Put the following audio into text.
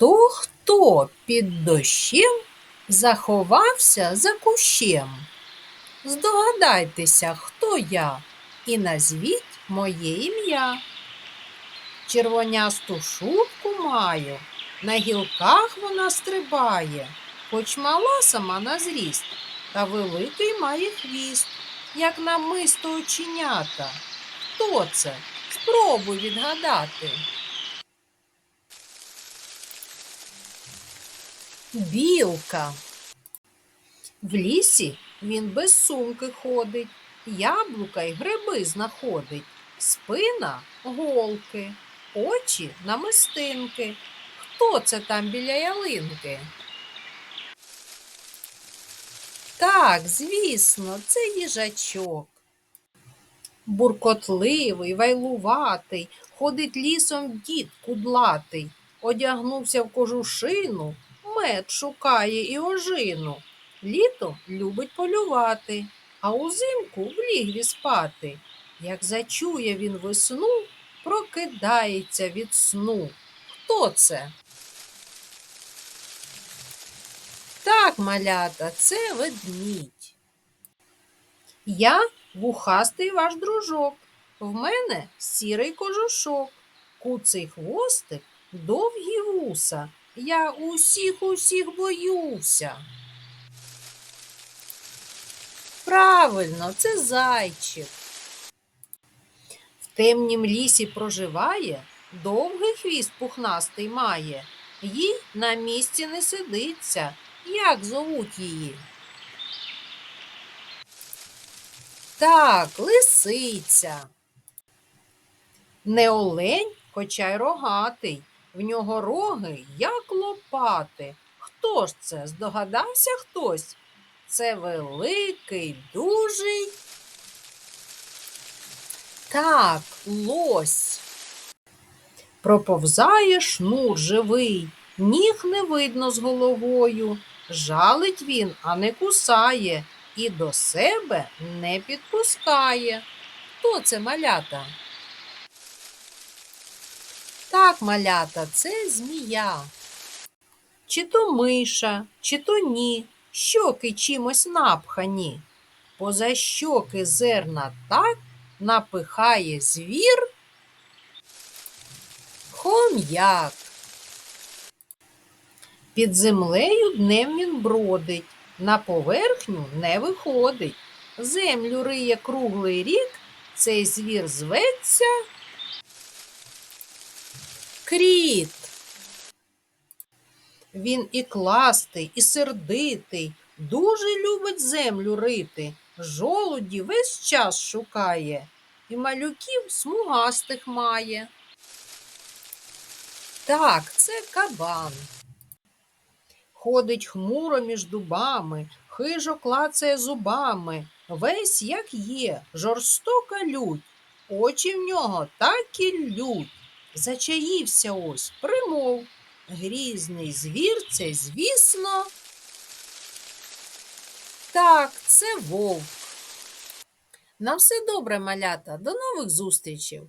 Хто хто під дощем заховався за кущем? Здогадайтеся, хто я, і назвіть моє ім'я. Червонясту шубку маю, на гілках вона стрибає, хоч мала сама на зріст, та великий має хвіст, як намисто оченята. Хто це? Спробуй відгадати. Білка. В лісі він без сумки ходить, яблука й гриби знаходить, спина голки, очі намистинки. Хто це там біля ялинки? Так, звісно, це їжачок. Буркотливий, вайлуватий, ходить лісом дід кудлатий, одягнувся в кожушину, мед шукає і ожину. Літо любить полювати, а узимку в лігві спати. Як зачує він весну, прокидається від сну. Хто це? Так, малята, це ведмідь. Я вухастий ваш дружок. В мене сірий кожушок, куций хвостик, довгі вуса. Я усіх усіх боюся. Правильно, це зайчик. В темнім лісі проживає, довгий хвіст пухнастий має. Їй на місці не сидиться. Як зовуть її? Так, лисиця. Не олень, хоча й рогатий. В нього роги, як лопати. Хто ж це? Здогадався хтось? Це великий, дужий. Так, лось. Проповзає шнур живий, ніг не видно з головою. Жалить він, а не кусає, і до себе не підпускає. Хто це малята? Так, малята, це змія. Чи то миша, чи то ні, щоки чимось напхані. Поза щоки зерна так напихає звір. Хом'як. Під землею днем він бродить, на поверхню не виходить. Землю риє круглий рік, цей звір зветься кріт. Він і кластий, і сердитий, дуже любить землю рити, жолуді весь час шукає, і малюків смугастих має. Так, це кабан. Ходить хмуро між дубами, хижо клацає зубами, весь як є, жорстока лють, очі в нього так і лють. Зачаївся ось, примов. Грізний звір це, звісно. Так, це вовк. На все добре, малята. До нових зустрічей!